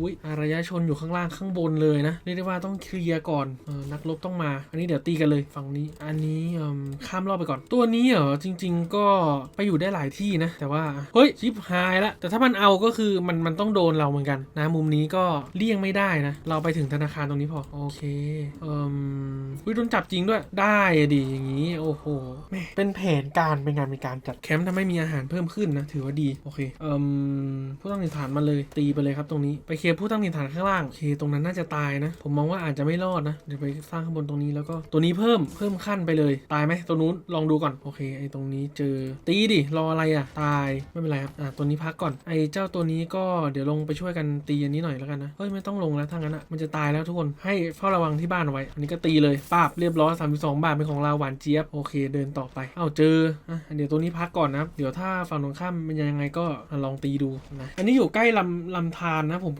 อุ้ยอารยชนอยู่ข้างล่างข้างบนเลยนะเรียกได้ว่าต้องเคลียร์ก่อนออนักรบต้องมา อันนี้เดี๋ยวตีกันเลยฝั่งนี้ อันนี้ข้ามรอบไปก่อน ตัวนี้เหรอจริง ๆ ก็ไปอยู่ได้หลายที่นะ แต่ว่าเฮ้ยชิปหายละแต่ถ้ามันเอาก็คือมันมันต้องโดนเราเหมือนกันนะมุมนี้ก็เลี่ยงไม่ได้นะ เราไปถึงธนาคารตรงนี้พอโอเคเอ่มวิโดนจับจริงด้วยได้ดิอย่างนี้โอ้โหแม่เป็นแผนการเป็นงานเป็นการจัดแคมป์ทำให้มีอาหารเพิ่มขึ้นนะถือว่าดีโอเคเอ่มผู้ตั้งถิ่นฐานมาเลยตีไปเลยครับตรงนี้ไปเคลียผู้ตั้งถิ่นฐานข้างล่างโอเคตรงนั้นน่าจะตายนะ ผมมองว่าอาจจะไม่รอดนะ เดี๋ยวไปสร้างข้างบนตรงนี้แล้วก็ตัวนี้เพิ่มเพิ่มขั้นไปเลยตายไหมตัวนู้นลองดูก่อนโอเคไอ้ตรงนี้เจอตีดิรออะไรอะตายไม่เป็นไรครับอะตัวนี้พักก่อนไอ้เจ้าตัวนี้ก็เดี๋ยวลงไปช่วยกันตีอันนี้หน่อยแล้วกันนะเฮ้ยไม่ต้องลงแล้วถ้างั้นอะมันจะตายแล้วทุกคนให้เฝ้าระวังที่บ้านเอาไว้อันนี้ก็ตีเลยปาบเรียบร้อย32 บาทเป็นของเราหวานเจี๊ยบโอเคเดินต่อไปเอ้าเจออะเดี๋ยวตัวนี้พักก่อนนะเดี๋ยวถ้าฝั่งตรงข้ามมันยังไงก็ลองตีดูนะอันนี้อยู่ใกล้ลำลำธารนะผมก็